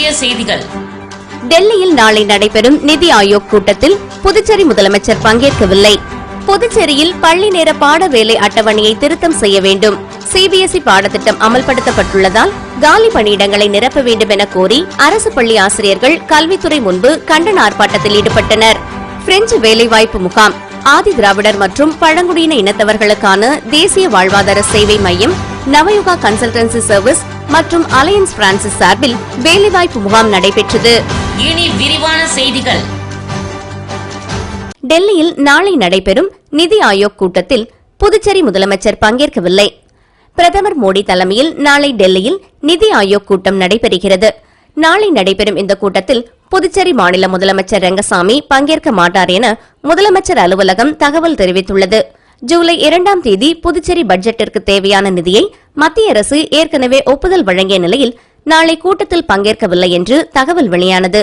முக்கிய செய்திகள். டெல்லியில் நாளை நடைபெறும் நிதி ஆயோக் கூட்டத்தில் புதுச்சேரி முதலமைச்சர் பங்கேற்கவில்லை. புதுச்சேரியில் பள்ளி நேர பாட வேலை அட்டவணையை திருத்தம் செய்ய வேண்டும். சிபிஎஸ்இ பாடத்திட்டம் அமல்படுத்தப்பட்டுள்ளதால் காலி பணியிடங்களை நிரப்ப வேண்டும் என கோரி அரசு பள்ளி ஆசிரியர்கள் கல்வித்துறை முன்பு கண்டன ஆர்ப்பாட்டத்தில் ஈடுபட்டனர். பிரெஞ்சு வேலைவாய்ப்பு முகாம் ஆதி திராவிடர் மற்றும் பழங்குடியின இனத்தவர்களுக்கான தேசிய வாழ்வாதார சேவை மையம் நவயுகா கன்சல்டன்சி சர்வீஸ் மற்றும் அலையன்ஸ் பிரான்சிஸ் சார்பில் வேலைவாய்ப்பு முகாம் நடைபெற்றது. இனி விரிவான செய்திகள். டெல்லியில் நாளை நடைபெறும் நிதி ஆயோக் கூட்டத்தில் புதுச்சேரி முதலமைச்சர் பங்கேற்கவில்லை. பிரதமர் மோடி தலைமையில் நாளை டெல்லியில் நிதி ஆயோக் கூட்டம் நடைபெறுகிறது. நாளை நடைபெறும் இந்த கூட்டத்தில் புதுச்சேரி மாநில முதலமைச்சர் ரங்கசாமி பங்கேற்க மாட்டார் என முதலமைச்சர் அலுவலகம் தகவல் தெரிவித்துள்ளது. ஜூலை இரண்டாம் தேதி புதுச்சேரி பட்ஜெட்டிற்கு தேவையான நிதியை மத்திய அரசு ஏற்கனவே ஒப்புதல் வழங்கிய நிலையில் நாளை கூட்டத்தில் பங்கேற்கவில்லை என்று தகவல் வெளியானது.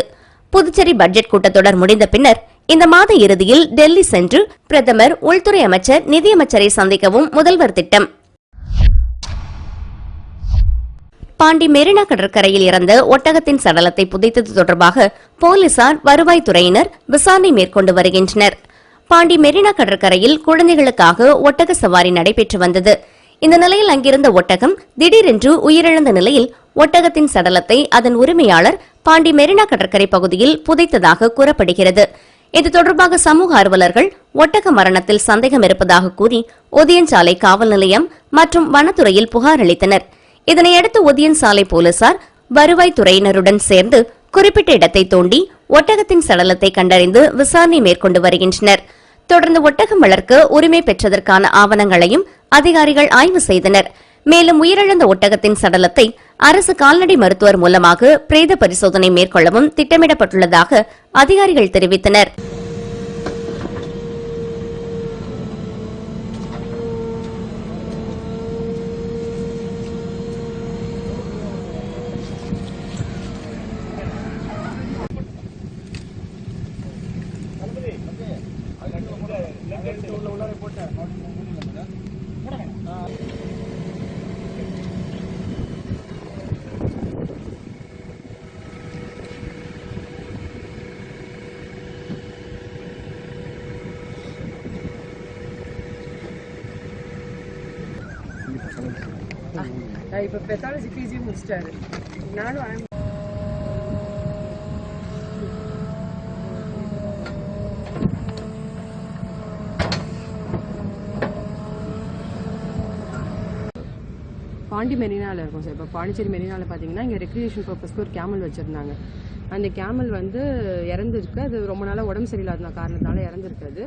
புதுச்சேரி பட்ஜெட் கூட்டத்தொடர் முடிந்த பின்னர் இந்த மாத இறுதியில் டெல்லி சென்று பிரதமர் உள்துறை அமைச்சர் நிதியமைச்சரை சந்திக்கவும் முதல்வர் திட்டம். பாண்டி மெரினா கடற்கரையில் இறந்த ஒட்டகத்தின் சடலத்தை புதைத்தது தொடர்பாக போலீசார் வருவாய்த்துறையினர் விசாரணை மேற்கொண்டு வருகின்றனர். பாண்டி மெரினா கடற்கரையில் குழந்தைகளுக்காக ஒட்டக சவாரி நடைபெற்று வந்தது. இந்த நிலையில் அங்கிருந்த ஒட்டகம் திடீரென்று உயிரிழந்த நிலையில் ஒட்டகத்தின் சடலத்தை அதன் உரிமையாளர் பாண்டி மெரினா கடற்கரை பகுதியில் புதைத்ததாக கூறப்படுகிறது. இது தொடர்பாக சமூக ஆர்வலர்கள் ஒட்டக மரணத்தில் சந்தேகம் இருப்பதாக கூறி ஒதியஞ்சாலை காவல் நிலையம் மற்றும் வனத்துறையில் புகார் அளித்தனர். இதனையடுத்து ஒதியன்சாலை போலீசார் வருவாய்த்துறையினருடன் சேர்ந்து குறிப்பிட்ட இடத்தை தோண்டி ஒட்டகத்தின் சடலத்தை கண்டறிந்து விசாரணை மேற்கொண்டு வருகின்றனர். தொடர்ந்து ஒட்டகம் வளர்க்க உரிமை பெற்றதற்கான ஆவணங்களையும் அதிகாரிகள் ஆய்வு செய்தனர். மேலும் உயிரிழந்த ஒட்டகத்தின் சடலத்தை அரசு கால்நடை மருத்துவர் மூலமாக பிரேத பரிசோதனை மேற்கொள்ளவும் திட்டமிடப்பட்டுள்ளதாக அதிகாரிகள் தெரிவித்தனர். இப்போ பெத்தாலஜி பிஜி முடிச்சிட்டாரு நானும் I'm- பாண்டி மெரினாவில் இருக்கும் சார். இப்போ பாண்டிச்சேரி மெரினாவில் பார்த்தீங்கன்னா இங்கே ரெக்ரியேஷன் பர்பஸ்க்கு ஒரு கேமல் வச்சுருந்தாங்க. அந்த கேமல் வந்து இறந்துருக்கு. அது ரொம்ப நாளாக உடம்பு சரியில்லாத காரணத்தால இறந்துருக்கு அது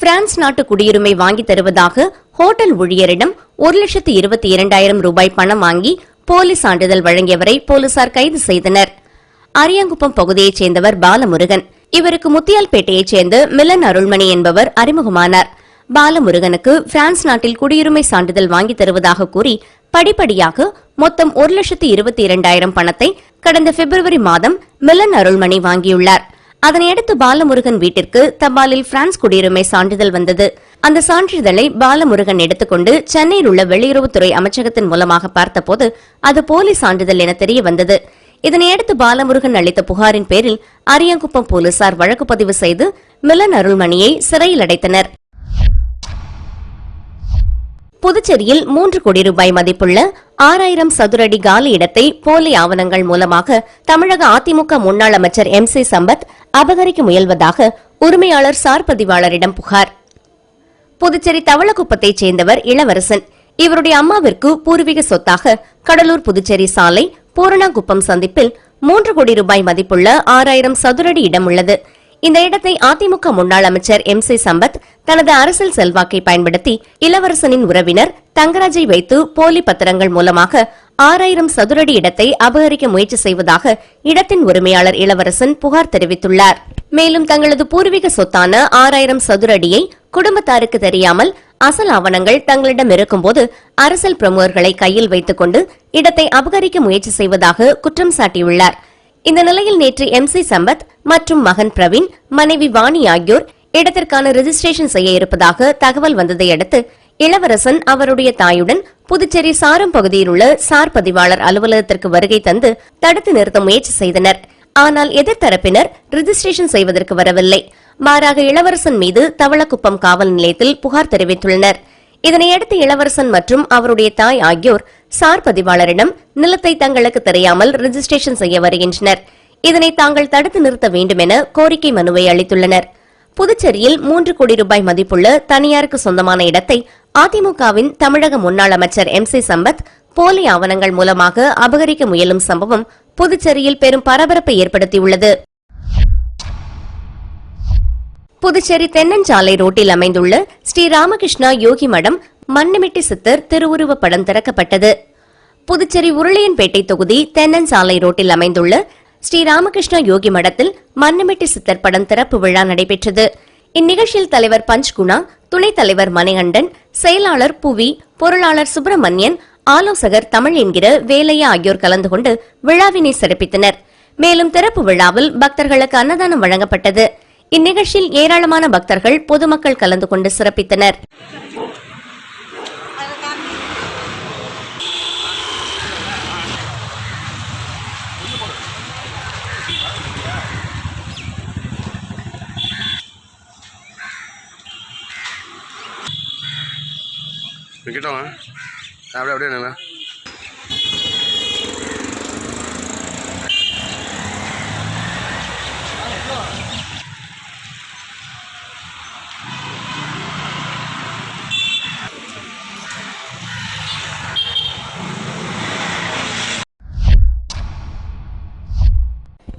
பிரான்ஸ் நாட்டு குடியுரிமை வாங்கி தருவதாக ஹோட்டல் ஊழியரிடம் ஒரு லட்சத்து இருபத்தி இரண்டாயிரம் ரூபாய் பணம் வாங்கி போலீஸ் சான்றிதழ் வழங்கியவரை போலீசார் கைது செய்தனர். அரியாங்குப்பம் பகுதியைச் சேர்ந்தவர் பாலமுருகன். இவருக்கு முத்தியால்பேட்டையைச் சேர்ந்த மிலன் அருள்மணி என்பவர் அறிமுகமானார். பாலமுருகனுக்கு பிரான்ஸ் நாட்டில் குடியுரிமை சான்றிதழ் வாங்கி தருவதாக கூறி படிப்படியாக மொத்தம் ஒரு லட்சத்து இருபத்தி இரண்டாயிரம் பணத்தை கடந்த பிப்ரவரி மாதம் மிலன் அருள்மணி வாங்கியுள்ளார். அதனையடுத்து பாலமுருகன் வீட்டிற்கு தபாலில் பிரான்ஸ் குடியுரிமை சான்றிதழ் வந்தது. அந்த சான்றிதழை பாலமுருகன் எடுத்துக்கொண்டு சென்னையில் உள்ள வெளியுறவுத்துறை அமைச்சகத்தின் மூலமாக பார்த்தபோது அது போலி சான்றிதழ் என தெரிய வந்தது. இதனையடுத்து பாலமுருகன் அளித்த புகாரின் பேரில் அரியங்குப்பம் போலீசார் வழக்கு பதிவு செய்து மிலன் அருள்மணியை சிறையில் அடைத்தனர். புதுச்சேரியில் மூன்று கோடி ரூபாய் மதிப்புள்ள ஆறாயிரம் சதுரடி காலி இடத்தை போலி ஆவணங்கள் மூலமாக தமிழக அதிமுக முன்னாள் அமைச்சர் எம் சி சம்பத் அபகரிக்க முயல்வதாக உரிமையாளர் சார் பதிவாளரிடம் புகார். புதுச்சேரி தவளக்குப்பத்தைச் சேர்ந்தவர் இளவரசன். இவருடைய அம்மாவிற்கு பூர்வீக சொத்தாக கடலூர் புதுச்சேரி சாலை பூரணாங்குப்பம் சந்திப்பில் மூன்று கோடி ரூபாய் மதிப்புள்ள ஆறாயிரம் சதுரடி இடம் உள்ளது. இந்த இடத்தை அதிமுக முன்னாள் அமைச்சர் எம் சி சம்பத் தனது அரசியல் செல்வாக்கை பயன்படுத்தி இளவரசனின் உறவினர் தங்கராஜை வைத்து போலி பத்திரங்கள் மூலமாக ஆறாயிரம் சதுரடி இடத்தை அபகரிக்க முயற்சி செய்வதாக இடத்தின் உரிமையாளர் இளவரசன் புகார் தெரிவித்துள்ளார். மேலும் தங்களது பூர்வீக சொத்தான ஆறாயிரம் சதுரடியை குடும்பத்தாருக்கு தெரியாமல் அசல் ஆவணங்கள் தங்களிடம் இருக்கும்போது அரசியல் பிரமுகர்களை கையில் வைத்துக் கொண்டு இடத்தை அபகரிக்க முயற்சி செய்வதாக குற்றம் சாட்டியுள்ளார். இந்த நிலையில் நேற்று எம் சி சம்பத் மற்றும் மகன் பிரவீன் மனைவி வாணி ஆகியோர் இடத்திற்கான ரெஜிஸ்ட்ரேஷன் செய்ய இருப்பதாக தகவல் வந்ததை அடுத்து இளவரசன் அவருடைய தாயுடன் புதுச்சேரி சாரம் பகுதியில் உள்ள சார் பதிவாளர் அலுவலகத்திற்கு வருகை தந்து தடுத்து நிறுத்த முயற்சி செய்தனர். ஆனால் எதிர்த்தரப்பினர் ரிஜிஸ்ட்ரேஷன் செய்வதற்கு வரவில்லை. மாறாக இளவரசன் மீது தவளக்குப்பம் காவல் நிலையத்தில் புகார் தெரிவித்துள்ளனர். இதனையடுத்து இளவரசன் மற்றும் அவருடைய தாய் ஆகியோர் சார் பதிவாளரிடம் நிலத்தை தங்களுக்கு தெரியாமல் ரிஜிஸ்ட்ரேஷன் செய்ய வருகின்றனர். இதனை தாங்கள் தடுத்து நிறுத்த வேண்டும் என கோரிக்கை மனுவை அளித்துள்ளனர். புதுச்சேரியில் மூன்று கோடி ரூபாய் மதிப்புள்ள தனியாருக்கு சொந்தமான இடத்தை அதிமுகவின் தமிழக முன்னாள் அமைச்சர் எம் சி சம்பத் போலி ஆவணங்கள் மூலமாக அபகரிக்க முயலும் சம்பவம் புதுச்சேரியில் பெரும் பரபரப்பை ஏற்படுத்தியுள்ளது. புதுச்சேரி தென்னஞ்சாலை ரோட்டில் அமைந்துள்ள ஸ்ரீ ராமகிருஷ்ணா யோகி மடம் மண்ணுமிட்டி சித்தர் திருவுருவப் படம் திறக்கப்பட்டது. புதுச்சேரி உருளையன்பேட்டை தொகுதி தென்னஞ்சாலை ரோட்டில் அமைந்துள்ள ஸ்ரீ ராமகிருஷ்ணா யோகி மடத்தில் மண்ணுமிட்டி சித்தர் படம் திறப்பு விழா நடைபெற்றது. இந்நிகழ்ச்சியில் தலைவர் பஞ்ச்குணா துணைத் தலைவர் மணிகண்டன் செயலாளர் புவி பொருளாளர் சுப்பிரமணியன் ஆலோசகர் தமிழ் என்கிற வேலையா ஆகியோர் கலந்து கொண்டு விழாவினை சிறப்பித்தனர். மேலும் திறப்பு விழாவில் பக்தர்களுக்கு அன்னதானம் வழங்கப்பட்டது. இந்நிகழ்ச்சியில் ஏராளமான பக்தர்கள் பொதுமக்கள் கலந்து கொண்டு சிறப்பித்தனர் கிட்ட அப்படியே அப்படியே நில்லு.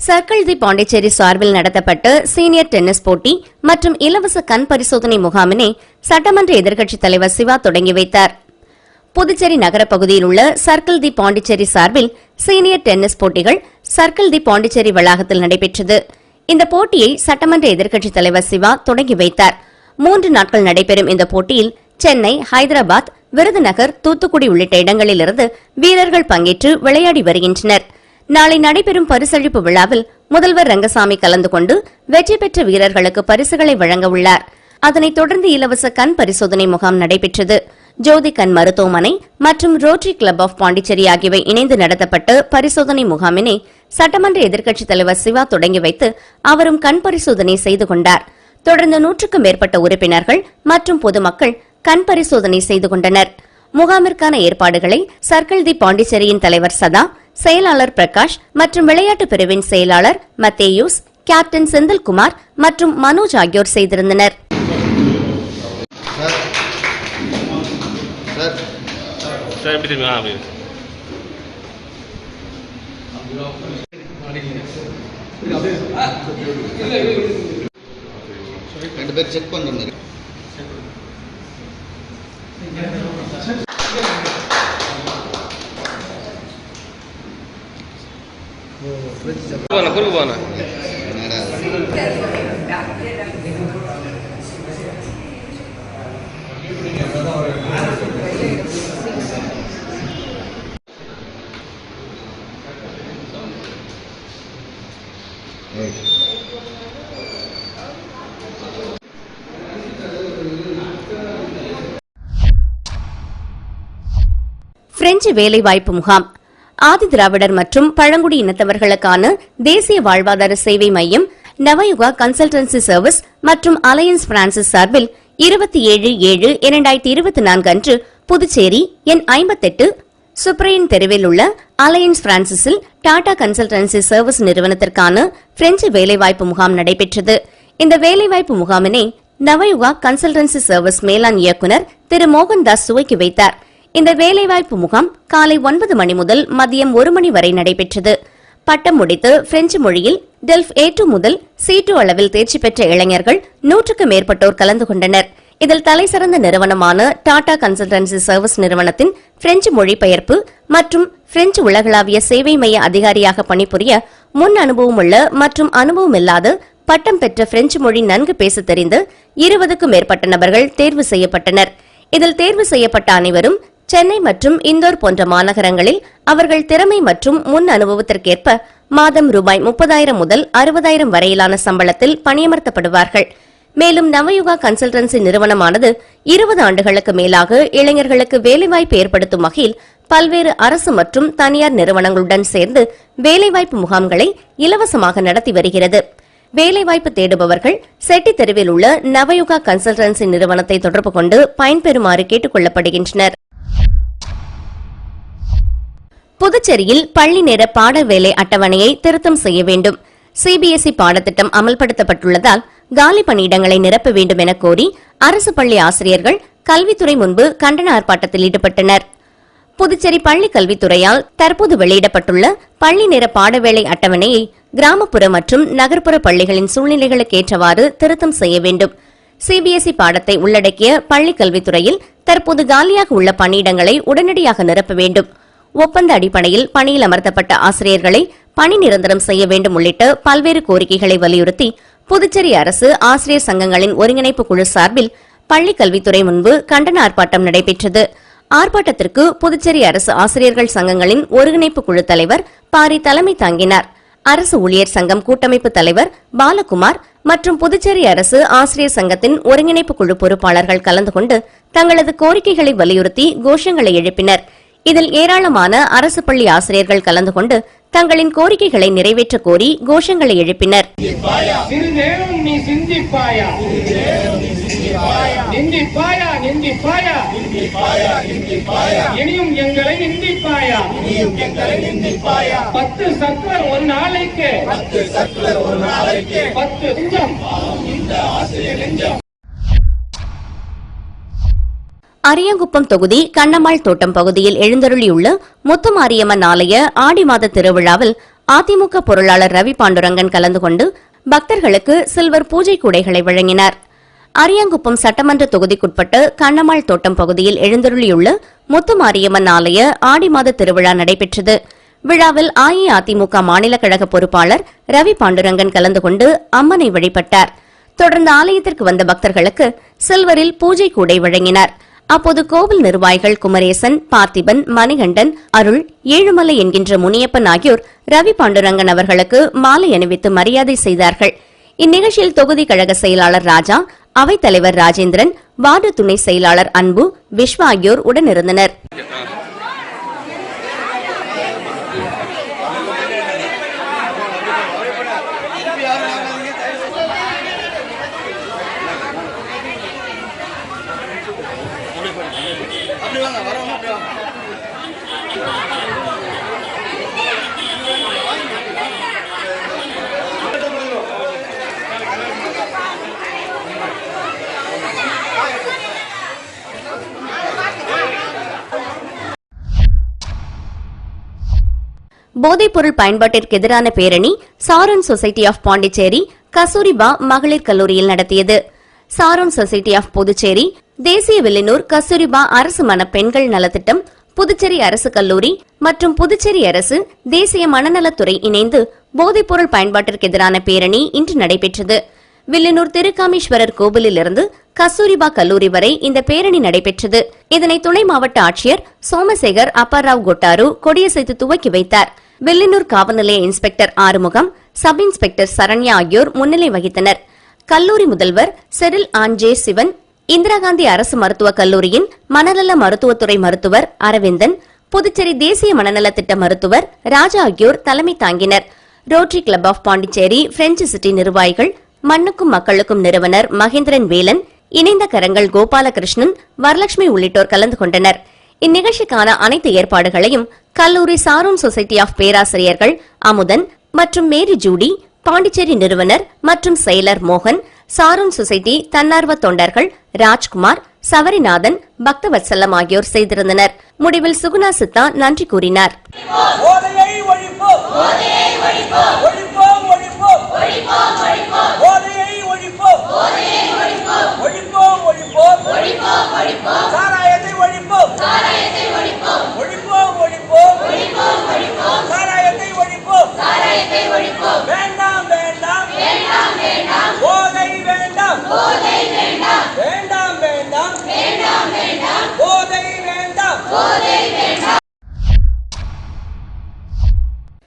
சர்க்கிள் தி பாண்டிச்சேரி சார்பில் நடத்தப்பட்ட சீனியர் டென்னிஸ் போட்டி மற்றும் இலவச கண் பரிசோதனை முகாமினை சட்டமன்ற எதிர்க்கட்சித் தலைவர் சிவா தொடங்கி வைத்தார். புதுச்சேரி நகரப்பகுதியில் உள்ள சர்க்கிள் தி பாண்டிச்சேரி சார்பில் சீனியர் டென்னிஸ் போட்டிகள் சர்க்கிள் தி பாண்டிச்சேரி வளாகத்தில் நடைபெற்றது. இந்த போட்டியை சட்டமன்ற எதிர்க்கட்சித் தலைவர் சிவா தொடங்கி வைத்தார். மூன்று நாட்கள் நடைபெறும் இந்த போட்டியில் சென்னை ஹைதராபாத் விருதுநகர் தூத்துக்குடி உள்ளிட்ட இடங்களிலிருந்து வீரர்கள் பங்கேற்று விளையாடி வருகின்றனர். நாளை நடைபெறும் பரிசளிப்பு விழாவில் முதல்வர் ரங்கசாமி கலந்து கொண்டு வெற்றி பெற்ற வீரர்களுக்கு பரிசுகளை வழங்க உள்ளார். அதனைத் தொடர்ந்து இலவச கண் பரிசோதனை முகாம் நடைபெற்றது. ஜோதி கண் மருத்துவமனை மற்றும் ரோட்டரி கிளப் ஆஃப் பாண்டிச்சேரி ஆகியவை இணைந்து நடத்தப்பட்ட பரிசோதனை முகாமினை சட்டமன்ற எதிர்க்கட்சித் தலைவர் சிவா தொடங்கி வைத்து அவரும் கண் பரிசோதனை செய்து கொண்டார். தொடர்ந்து நூற்றுக்கும் மேற்பட்ட உறுப்பினர்கள் மற்றும் பொதுமக்கள் கண் பரிசோதனை செய்து கொண்டனர். முகாமிற்கான ஏற்பாடுகளை சர்க்கிள் தி பாண்டிச்சேரியின் தலைவர் சதா செயலாளர் பிரகாஷ் மற்றும் விளையாட்டு பிரிவின் செயலாளர் மத்தேயூஸ் கேப்டன் செந்தில்குமார் மற்றும் மனோஜ் ஆகியோர் செய்திருந்தனர். ரெண்டு பேர் செக் பண்ணுறது போன குறுக்கு போன பிரெஞ்சு வேலைவாய்ப்பு முகாம். ஆதி திராவிடர் மற்றும் பழங்குடி இனத்தவர்களுக்கான தேசிய வாழ்வாதார சேவை மையம் நவயுகா கன்சல்டன்சி சர்வீஸ் மற்றும் அலையன்ஸ் பிரான்சிஸ் சார்பில் இருபத்தி ஏழு ஏழு இரண்டாயிரத்தி இருபத்தி நான்கு அன்று புதுச்சேரி எண் ஐம்பத்தெட்டு சுப்ரையன் தெருவில் உள்ள அலையன்ஸ் பிரான்சிஸில் டாடா கன்சல்டன்சி சர்வீஸ் நிறுவனத்திற்கான பிரெஞ்சு வேலைவாய்ப்பு முகாம் நடைபெற்றது. இந்த வேலைவாய்ப்பு முகாமினை நவயுகா கன்சல்டன்சி சர்வீஸ் மேலாண் இயக்குநர் திரு மோகன்தாஸ் துவக்கி வைத்தார். இந்த வேலைவாய்ப்பு முகாம் காலை ஒன்பது மணி முதல் மதியம் ஒரு மணி வரை நடைபெற்றது. பட்டம் முடித்து பிரெஞ்சு மொழியில் டெல்ஃப் ஏ டூ முதல் சி டூ அளவில் தேர்ச்சி பெற்ற இளைஞர்கள் நூற்றுக்கு மேற்பட்டோர் கலந்து கொண்டனர். இதில் தலைசிறந்த நிறுவனமான டாடா கன்சல்டன்சி சர்வீஸ் நிறுவனத்தின் பிரெஞ்சு மொழிபெயர்ப்பு மற்றும் பிரெஞ்சு உலகளாவிய சேவை மைய அதிகாரியாக பணிபுரிய முன் அனுபவம் உள்ள மற்றும் அனுபவம் இல்லாத பட்டம் பெற்ற பிரெஞ்சு மொழி நன்கு பேச தெரிந்து இருபதுக்கும் மேற்பட்ட நபர்கள் தேர்வு செய்யப்பட்டனர். இதில் தேர்வு செய்யப்பட்ட அனைவரும் சென்னை மற்றும் இந்தோர் போன்ற மாநகரங்களில் அவர்கள் திறமை மற்றும் முன் அனுபவத்திற்கேற்ப மாதம் ரூபாய் முப்பதாயிரம் முதல் அறுபதாயிரம் வரையிலான சம்பளத்தில் பணியமர்த்தப்படுவார்கள். மேலும் நவயுகா கன்சல்டன்சி நிறுவனமானது இருபது ஆண்டுகளுக்கு மேலாக இளைஞர்களுக்கு வேலைவாய்ப்பு ஏற்படுத்தும் வகையில் பல்வேறு அரசு மற்றும் தனியார் நிறுவனங்களுடன் சேர்ந்து வேலைவாய்ப்பு முகாம்களை இலவசமாக நடத்தி வருகிறது. வேலைவாய்ப்பு தேடுபவர்கள் செட்டி தெருவில் உள்ள நவயுகா கன்சல்டன்சி நிறுவனத்தை தொடர்பு கொண்டு பயன்பெறுமாறு கேட்டுக் கொள்ளப்படுகின்றனர். புதுச்சேரியில் பள்ளி நேர பாட வேலை அட்டவணையை திருத்தம் செய்ய வேண்டும். சிபிஎஸ்இ பாடத்திட்டம் அமல்படுத்தப்பட்டுள்ளதால் காலி பணியிடங்களை நிரப்ப வேண்டும் என கோரி அரசு பள்ளி ஆசிரியர்கள் கல்வித்துறை முன்பு கண்டன ஆர்ப்பாட்டத்தில் ஈடுபட்டனர். புதுச்சேரி பள்ளி கல்வித்துறையால் தற்போது வெளியிடப்பட்டுள்ள பள்ளி நேர பாடவேளை அட்டவணையை கிராமப்புற மற்றும் நகர்ப்புற பள்ளிகளின் சூழ்நிலைகளுக்கேற்றவாறு திருத்தம் செய்ய வேண்டும். சிபிஎஸ்இ பாடத்தை உள்ளடக்கிய பள்ளி கல்வித்துறையில் தற்போது காலியாக உள்ள பணியிடங்களை உடனடியாக நிரப்ப வேண்டும். ஒப்பந்த அடிப்படையில் பணியில் அமர்த்தப்பட்ட ஆசிரியர்களை பணி நிரந்தரம் செய்ய வேண்டும் உள்ளிட்ட பல்வேறு கோரிக்கைகளை வலியுறுத்தி புதுச்சேரி அரசு ஆசிரியர் சங்கங்களின் ஒருங்கிணைப்பு குழு சார்பில் பள்ளிக் கல்வித்துறை முன்பு கண்டன ஆர்ப்பாட்டம் நடைபெற்றது. ஆர்ப்பாட்டத்திற்கு புதுச்சேரி அரசு ஆசிரியர்கள் சங்கங்களின் ஒருங்கிணைப்பு குழு தலைவர் பாரி தலைமை தாங்கினார். அரசு ஊழியர் சங்கம் கூட்டமைப்பு தலைவர் பாலகுமார் மற்றும் புதுச்சேரி அரசு ஆசிரியர் சங்கத்தின் ஒருங்கிணைப்பு குழு பொறுப்பாளர்கள் கலந்து கொண்டு தங்களது கோரிக்கைகளை வலியுறுத்தி கோஷங்களை எழுப்பினர். இதில் ஏராளமான அரசு பள்ளி ஆசிரியர்கள் கலந்து கொண்டு தங்களின் கோரிக்கைகளை நிறைவேற்ற கோரி கோஷங்களை எழுப்பினர். சிறு நேரம் நிந்திப்பாயா? இனியும் எங்களை நிந்திப்பாயா? பத்து சர்க்குலர் ஒரு நாளைக்கு. பத்து சர்க்குலர் ஒரு நாளைக்கு. பத்து லஞ்சம் அரியங்குப்பம் தொகுதி கண்ணம்மாள் தோட்டம் பகுதியில் எழுந்தருளியுள்ள முத்துமாரியம்மன் ஆலய ஆடி மாத திருவிழாவில் அதிமுக பொருளாளர் ரவி பாண்டுரங்கன் கலந்து கொண்டு பக்தர்களுக்கு சில்வர் பூஜை கூடைகளை வழங்கினார். அரியங்குப்பம் சட்டமன்ற தொகுதிக்குட்பட்ட கண்ணம்மாள் தோட்டம் பகுதியில் எழுந்தருளியுள்ள முத்துமாரியம்மன் ஆலய ஆடி மாத திருவிழா நடைபெற்றது. விழாவில் அஇஅதிமுக மாநில கழக பொறுப்பாளர் ரவி பாண்டுரங்கன் கலந்து கொண்டு அம்மனை வழிபட்டார். தொடர்ந்து ஆலயத்திற்கு வந்த பக்தர்களுக்கு சில்வரில் பூஜை கூடை வழங்கினார். அப்போது கோவில் நிர்வாகிகள் குமரேசன் பார்த்திபன் மணிகண்டன் அருள் ஏழுமலை என்கின்ற முனியப்பன் ஆகியோர் ரவி பாண்டுரங்கன் அவர்களுக்கு மாலை அணிவித்து மரியாதை செய்தார்கள். இந்நிகழ்ச்சியில் தொகுதி கழக செயலாளர் ராஜா அவைத்தலைவர் ராஜேந்திரன் வார்டு துணை செயலாளர் அன்பு விஸ்வா ஆகியோர் உடனிருந்தனர். போதைப்பொருள் பயன்பாட்டிற்கு எதிரான பேரணி Sharon society of Pondicherry Kasturba மகளிர் கல்லூரியில் நடத்தியது. சாரோன் சொசைட்டி ஆஃப் புதுச்சேரி தேசிய வில்லினூர் கஸ்தூரிபா அரசு மன பெண்கள் நலத்திட்டம் புதுச்சேரி அரசு கல்லூரி மற்றும் புதுச்சேரி அரசு தேசிய மனநலத்துறை இணைந்து போதைப்பொருள் பயன்பாட்டிற்கு எதிரான பேரணி இன்று நடைபெற்றது. வில்லியனூர் திருக்காமீஸ்வரர் கோவிலிலிருந்து கஸ்தூரிபா கல்லூரி வரை இந்த பேரணி நடைபெற்றது. இதனை துணை மாவட்ட ஆட்சியர் சோமசேகர் அப்பாராவ் கொட்டாரு கொடியசைத்து துவக்கி வைத்தார். வில்லியனூர் காவல்நிலைய inspector Arumugam sub inspector Saranya ஆகியோர் முன்னிலை வகித்தனர். கல்லூரி முதல்வர் செரில் ஆன்ஜே சிவன் இந்திரா காந்தி அரசு மருத்துவக் கல்லூரியின் மனநல மருத்துவத்துறை மருத்துவர் அரவிந்தன் புதுச்சேரி தேசிய மனநல திட்ட மருத்துவர் ராஜா ஆகியோர் தலைமை தாங்கினர். Rotary club of Pondicherry French city நிர்வாகிகள் மண்ணுக்கும் மக்களுக்கும் நிறுவனர் மகேந்திரன் வேலன் இணைந்த கரங்கள் கோபாலகிருஷ்ணன் வரலட்சுமி உள்ளிட்டோர் கலந்து கொண்டனர். இந்நிகழ்ச்சிக்கான அனைத்து ஏற்பாடுகளையும் கல்லூரி சாரோன் சொசைட்டி ஆஃப் பேராசிரியர்கள் அமுதன் மற்றும் மேரி ஜூடி பாண்டிச்சேரி நிறுவனர் மற்றும் செயலர் மோகன் சாரோன் சொசைட்டி தன்னார்வ தொண்டர்கள் ராஜ்குமார் சவரிநாதன் பக்தவத்சலம் ஆகியோர் செய்திருந்தனர். முடிவில் சுகுணா சித்தா நன்றி கூறினார். வேண்டாம் வேண்டாம். வேண்டாம் வேண்டாம். போதை வேண்டாம். போதை வேண்டாம். வேண்டாம் வேண்டாம். வேண்டாம் வேண்டாம். போதை வேண்டாம். போதை வேண்டாம்.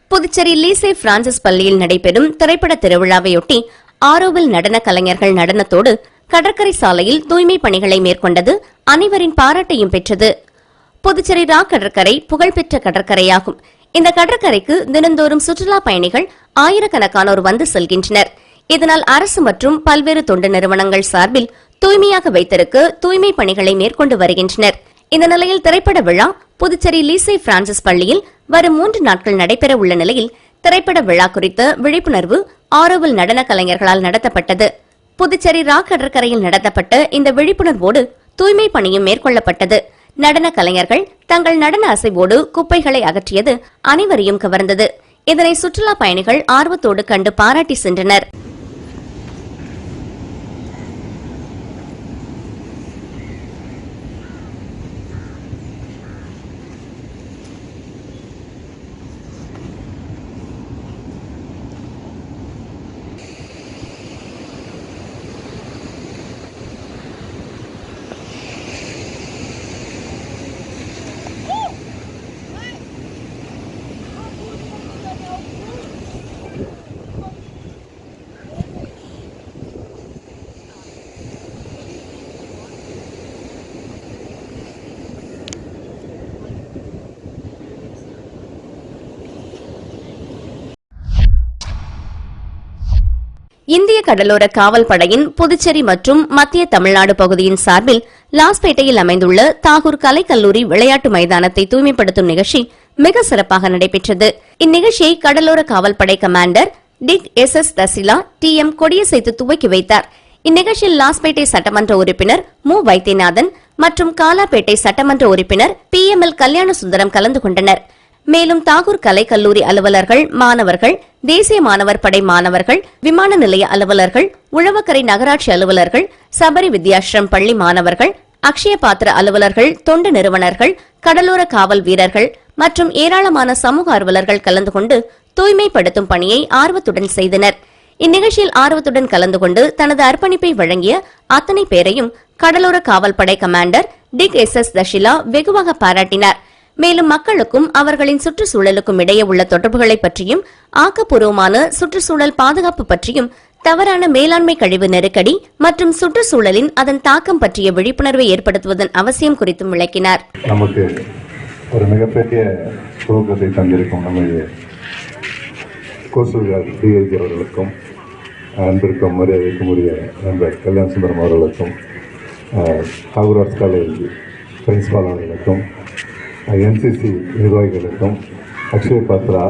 புதுச்சேரி லீசே பிரான்சிஸ் பள்ளியில் நடைபெறும் திரைப்பட திருவிழாவையொட்டி ஆரோவில் நடன கலைஞர்கள் நடனத்தோடு கடற்கரை சாலையில் தூய்மை பணிகளை மேற்கொண்டது அனைவரின் பாராட்டையும் பெற்றது. புதுச்சேரி ரா கடற்கரை புகழ்பெற்ற கடற்கரையாகும். இந்த கடற்கரைக்கு தினந்தோறும் சுற்றுலா பயணிகள் ஆயிரக்கணக்கானோர் வந்து செல்கின்றனர். இதனால் அரசு மற்றும் பல்வேறு தொண்டு நிறுவனங்கள் சார்பில் தூய்மையாக வைத்திருக்க தூய்மை பணிகளை மேற்கொண்டு வருகின்றனர். இந்த நிலையில் திரைப்பட விழா புதுச்சேரி லீசை பிரான்சிஸ் பள்ளியில் வரும் மூன்று நாட்கள் நடைபெற உள்ள நிலையில் திரைப்பட விழா குறித்த விழிப்புணர்வு ஆரோவில் நடன கலைஞர்களால் நடத்தப்பட்டது. புதுச்சேரி ரா கடற்கரையில் நடத்தப்பட்ட இந்த விழிப்புணர்வோடு தூய்மை பணியும் மேற்கொள்ளப்பட்டது. நடன கலைஞர்கள் தங்கள் நடன அசைவோடு குப்பைகளை அகற்றியது அனைவரையும் கவர்ந்தது. இதனை சுற்றுலா பயணிகள் ஆர்வத்தோடு கண்டு பாராட்டி சென்றனர். இந்திய கடலோர காவல் படையின் புதுச்சேரி மற்றும் மத்திய தமிழ்நாடு பகுதியின் சார்பில் லாஸ்பேட்டையில் அமைந்துள்ள தாகூர் கலைக்கல்லூரி விளையாட்டு மைதானத்தை தூய்மைப்படுத்தும் நிகழ்ச்சி மிக சிறப்பாக நடைபெற்றது. இந்நிகழ்ச்சியை கடலோர காவல்படை commander tick S S Taxila D M கொடியசைத்து துவக்கி வைத்தார். இந்நிகழ்ச்சியில் லாஸ்பேட்டை சட்டமன்ற உறுப்பினர் மு. வைத்தியநாதன் மற்றும் காலாப்பேட்டை சட்டமன்ற உறுப்பினர் B. M. L. Kalyana Sundaram கலந்து கொண்டனர். மேலும் தாகூர் கலைக்கல்லூரி அலுவலர்கள் மாணவர்கள் தேசிய மாணவர் படை மாணவர்கள் விமான நிலைய அலுவலர்கள் உழவக்கரை நகராட்சி அலுவலர்கள் சபரி வித்யாஷ்ரம் பள்ளி மாணவர்கள் அக்ஷய பாத்திர அலுவலர்கள் தொண்டு நிறுவனர்கள் கடலோர காவல் வீரர்கள் மற்றும் ஏராளமான சமூக ஆர்வலர்கள் கலந்து கொண்டு தூய்மைப்படுத்தும் பணியை ஆர்வத்துடன் செய்தனர். இந்நிகழ்ச்சியில் ஆர்வத்துடன் கலந்து கொண்டு தனது அர்ப்பணிப்பை வழங்கிய அத்தனை பேரையும் கடலோர காவல்படை கமாண்டர் டிக் எஸ் எஸ் தஷிலா வெகுவாக பாராட்டினார். மேலும் மக்களுக்கும் அவர்களின் சுற்றுச்சூழலுக்கும் இடையே உள்ள தொடர்புகளை பற்றியும் ஆக்கப்பூர்வமான சுற்றுச்சூழல் பாதுகாப்பு பற்றியும் தவறான மேலாண்மை கழிவு நெருக்கடி மற்றும் சுற்றுச்சூழலின் அதன் தாக்கம் பற்றிய விழிப்புணர்வை ஏற்படுத்துவதன் அவசியம் குறித்தும் விளக்கினார். நமக்கு ஒரு மிகப்பெரிய துவக்கத்தை தந்திருக்கும் நம்முடைய கோசூர்கார் டிஐஜி அவர்களுக்கும் அன்பிற்கும் மரியாதைக்கும் உரிய நண்பர் கல்யாண சுந்தரம் அவர்களுக்கும் தாகூர் காலேஜ் பிரின்சிபால் அவர்களுக்கும் என்சிசி நிர்வாகிகளுக்கும் அக்ஷய பாத்ரா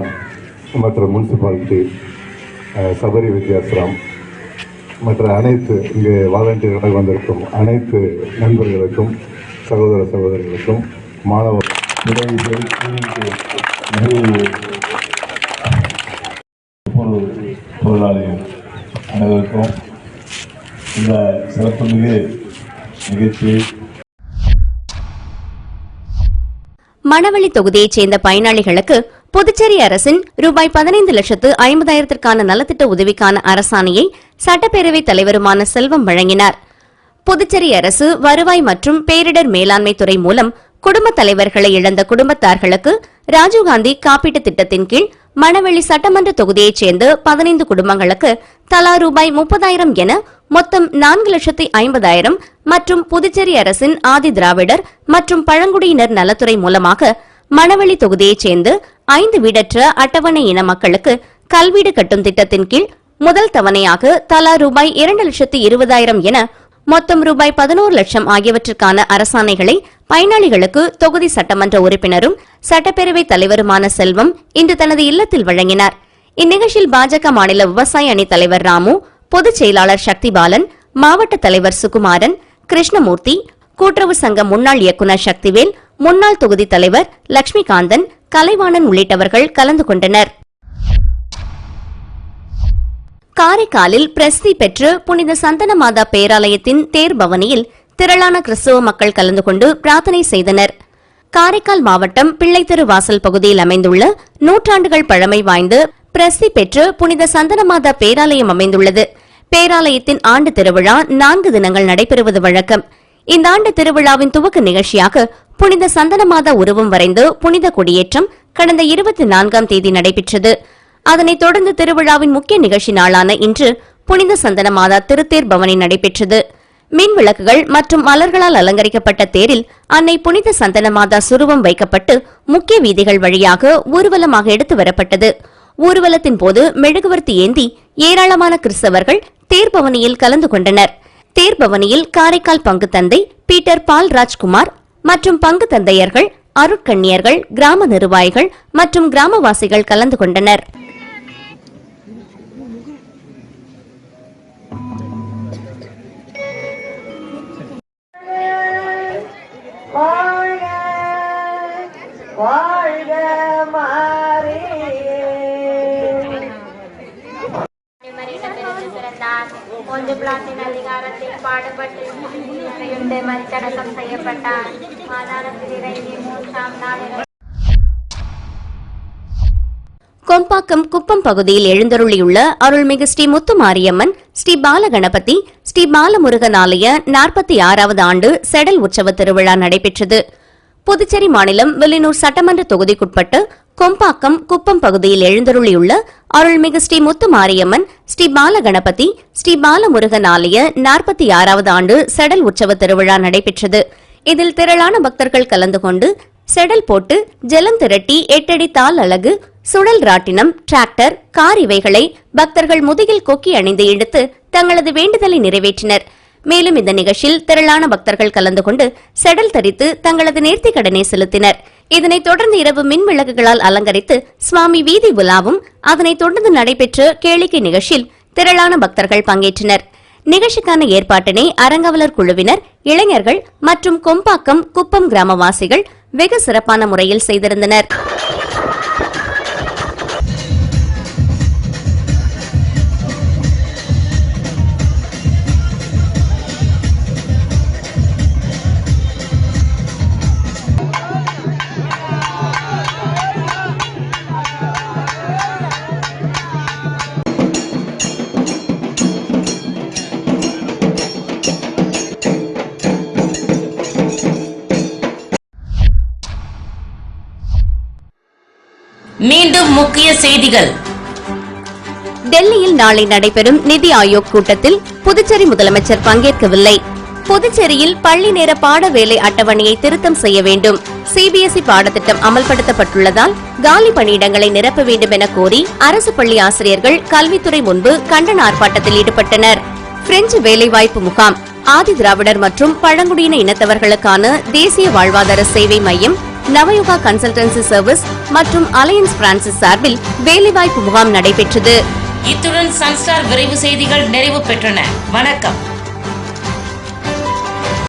மற்ற முனிசிபாலிட்டி சபரி வித்யாசிரம் மற்ற அனைத்து இங்கே வாலண்டியர்களாக வந்திருக்கும் அனைத்து நண்பர்களுக்கும் சகோதர சகோதரிகளுக்கும் மாணவ தொழிலாளிகள் அனைவருக்கும் இந்த சிறப்புமிகு நிகழ்ச்சி மணவெளி தொகுதியைச் சேர்ந்த பயனாளிகளுக்கு புதுச்சேரி அரசின் ரூபாய் பதினைந்து லட்சத்து ஐம்பதாயிரத்திற்கான நலத்திட்ட உதவிக்கான அரசாணையை சட்டப்பேரவைத் தலைவருமான செல்வம் வழங்கினார். புதுச்சேரி அரசு வருவாய் மற்றும் பேரிடர் மேலாண்மை துறை மூலம் குடும்பத் தலைவர்களை இழந்த குடும்பத்தார்களுக்கு ராஜீவ்காந்தி காப்பீட்டுத் திட்டத்தின் கீழ் மணவெளி சட்டமன்ற தொகுதியைச் சேர்ந்த பதினைந்து குடும்பங்களுக்கு தலா ரூபாய் முப்பதாயிரம் என மொத்தம் நான்கு லட்சத்தி ஐம்பதாயிரம் மற்றும் புதுச்சேரி அரசின் ஆதி திராவிடர் மற்றும் பழங்குடியினர் நலத்துறை மூலமாக மணவெளி தொகுதியைச் சேர்ந்து ஐந்து வீடற்ற அட்டவணை இன மக்களுக்கு கல்வீடு கட்டும் திட்டத்தின் கீழ் முதல் தவணையாக தலா ரூபாய் இரண்டு லட்சத்து இருபதாயிரம் என மொத்தம் ரூபாய் பதினோரு லட்சம் ஆகியவற்றுக்கான அரசாணைகளை பயனாளிகளுக்கு தொகுதி சட்டமன்ற உறுப்பினரும் சட்டப்பேரவை தலைவருமான செல்வம் இன்று தனது இல்லத்தில் வழங்கினார். இந்நிகழ்ச்சியில் பாஜக மாநில விவசாய அணி தலைவர் ராமு பொதுச் செயலாளர் சக்திபாலன் மாவட்ட தலைவர் சுகுமாரன் கிருஷ்ணமூர்த்தி கூட்டுறவு சங்க முன்னாள் இயக்குநர் சக்திவேல் முன்னாள் தொகுதி தலைவர் லட்சுமிகாந்தன் கலைவாணன் உள்ளிட்டவர்கள் கலந்து கொண்டனர். காரைக்காலில் பிரசித்தி பெற்று புனித சந்தனமாதா பேராலயத்தின் தேர் பவனியில் திரளான கிறிஸ்தவ மக்கள் கலந்து கொண்டு பிரார்த்தனை செய்தனர். காரைக்கால் மாவட்டம் பிள்ளைத்தெரு வாசல் பகுதியில் அமைந்துள்ள நூற்றாண்டுகள் பழமை வாய்ந்த பிரசித்தி பெற்று புனித சந்தனமாதா பேராலயம் அமைந்துள்ளது. பேராலயத்தின் ஆண்டு திருவிழா நான்கு தினங்கள் நடைபெறுவது வழக்கம். இந்த ஆண்டு திருவிழாவின் துவக்க நிகழ்ச்சியாக புனித சந்தனமாதா உருவம் வரைந்து புனித கொடியேற்றம் கடந்த இருபத்தி நான்காம் தேதி நடைபெற்றது. அதனைத் தொடர்ந்து திருவிழாவின் முக்கிய நிகழ்ச்சி நாளான இன்று புனித சந்தனமாதா திருத்தேர் பவனி நடைபெற்றது. மின் விளக்குகள் மற்றும் மலர்களால் அலங்கரிக்கப்பட்ட தேரில் அன்னை புனித சந்தனமாதா சுருவம் வைக்கப்பட்டு முக்கிய வீதிகள் வழியாக ஊர்வலமாக எடுத்து வரப்பட்டது. ஊர்வலத்தின் போது மெழுகுவர்த்தி ஏந்தி ஏராளமான கிறிஸ்தவர்கள் தேர்பவனியில் கலந்து கொண்டனர். தேர்பவனியில் காரைக்கால் பங்கு தந்தை பீட்டர் பால் ராஜ்குமார் மற்றும் பங்கு தந்தையர்கள் அருட்கண்ணியர்கள் கிராம நிர்வாகிகள் மற்றும் கிராமவாசிகள் கலந்து கொண்டனர். இருந்தார் ஒன்று பிளாட்டின் அதிகாரத்தில் பாடுபட்டு இறையுண்டு மறிச்சடக்கம் செய்யப்பட்டார். மாதாரத்தில் இறங்கி மூன்றாம் நாள் கொம்பாக்கம் குப்பம் பகுதியில் எழுந்தருளியுள்ள அருள்மிகு ஸ்ரீ முத்துமாரியம்மன் ஸ்ரீ பாலகணபதி ஸ்ரீ பாலமுருகன் ஆலய நாற்பத்தி ஆறாவது ஆண்டு செடல் உற்சவ திருவிழா நடைபெற்றது. புதுச்சேரி மாநிலம் வில்லினூர் சட்டமன்ற தொகுதிக்குட்பட்டு கொம்பாக்கம் குப்பம் பகுதியில் எழுந்தருளியுள்ள அருள்மிகு ஸ்ரீ முத்துமாரியம்மன் ஸ்ரீ பாலகணபதி ஸ்ரீ பாலமுருகன் ஆலய நாற்பத்தி ஆறாவது ஆண்டு செடல் உற்சவ திருவிழா நடைபெற்றது. இதில் திரளான பக்தர்கள் கலந்து கொண்டு செடல் போட்டு ஜலம் திரட்டி எட்டடி தாள் அலகு சுழல் ராட்டினம் டிராக்டர் கார் இவைகளை பக்தர்கள் முதுகில் கொக்கி அணிந்து இழுத்து தங்களது வேண்டுதலை நிறைவேற்றினர். மேலும் இந்த நிகழ்ச்சியில் திரளான பக்தர்கள் கலந்து கொண்டு செடல் தரித்து தங்களது நேர்த்தி கடனை செலுத்தினர். இதனைத் தொடர்ந்து இரவு மின் விளக்குகளால் அலங்கரித்து சுவாமி வீதி உலாவும் அதனைத் தொடர்ந்து நடைபெற்ற கேளிக்கை நிகழ்ச்சியில் திரளான பக்தர்கள் பங்கேற்றனர். நிகழ்ச்சிக்கான ஏற்பாட்டினை அரங்கவலர் குழுவினர் இளைஞர்கள் மற்றும் கொம்பாக்கம் குப்பம் கிராமவாசிகள் வெகு சிறப்பான முறையில் செய்திருந்தனர். மீண்டும் முக்கிய செய்திகள். டெல்லியில் நாளை நடைபெறும் நிதி ஆயோக் கூட்டத்தில் புதுச்சேரி முதலமைச்சர் பங்கேற்கவில்லை. புதுச்சேரியில் பள்ளி நேர பாட வேலை அட்டவணையை திருத்தம் செய்ய வேண்டும். சிபிஎஸ்இ பாடத்திட்டம் அமல்படுத்தப்பட்டுள்ளதால் காலி பணியிடங்களை நிரப்ப வேண்டும் என கோரி அரசு பள்ளி ஆசிரியர்கள் கல்வித்துறை முன்பு கண்டன ஆர்ப்பாட்டத்தில் ஈடுபட்டனர். பிரெஞ்சு வேலைவாய்ப்பு முகாம் ஆதி திராவிடர் மற்றும் பழங்குடியின இனத்தவர்களுக்கான தேசிய வாழ்வாதார சேவை மையம் நவயுகா கன்சல்டன்சி சர்வீஸ் மற்றும் அலையன்ஸ் பிரான்சிஸ் சார்பில் வேலைவாய்ப்பு முகாம் நடைபெற்றது. இத்துடன் சன்ஸ்டார் விரைவு செய்திகள் நிறைவு பெற்றன. வணக்கம்.